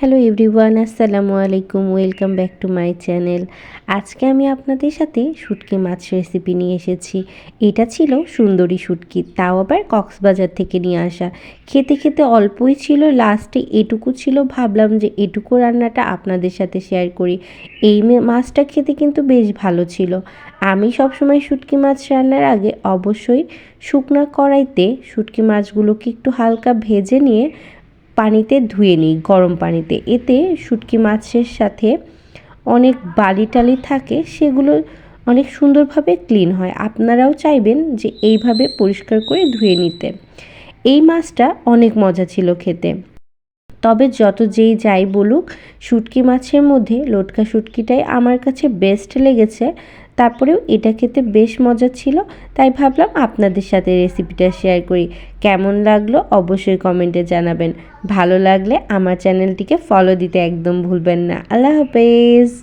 Hello everyone, আসসালামু আলাইকুম, welcome back to my channel. আজকে আমি আপনাদের সাথে শুটকি মাছ রেসিপি নিয়ে এসেছি। এটা ছিল সুন্দরী শুটকি, তাও আবার কক্সবাজার থেকে নিয়ে আসা। খেতে খেতে অল্পই ছিল, লাস্টে এটুকু ছিল। ভাবলাম যে এটুকু রান্নাটা আপনাদের সাথে শেয়ার করি। এই মাছটা খেতে কিন্তু বেশ ভালো ছিল। আমি সবসময় শুটকি মাছ রান্নার আগে অবশ্যই শুকনা কড়াইতে শুটকি মাছগুলোকে একটু হালকা ভেজে নিয়ে পানিতে ধুয়ে নিই, গরম পানিতে। এতে শুটকি মাছের সাথে অনেক বালি টালি থাকে, সেগুলো অনেক সুন্দরভাবে ক্লিন হয়। আপনারাও চাইবেন যে এইভাবে পরিষ্কার করে ধুয়ে নিতে। এই মাছটা অনেক মজা ছিল খেতে। তবে যত যেই যাই বলুক, শুটকি মাছের মধ্যে লটকা শুটকিটাই আমার কাছে বেস্ট লেগেছে। তারপরেও এটা খেতে বেশ মজা ছিল, তাই ভাবলাম আপনাদের সাথে রেসিপিটা শেয়ার করি। কেমন লাগল অবশ্যই কমেন্টে জানাবেন। ভালো লাগলে আমার চ্যানেলটিকে ফলো দিতে একদম ভুলবেন না। আল্লাহ হাফেজ!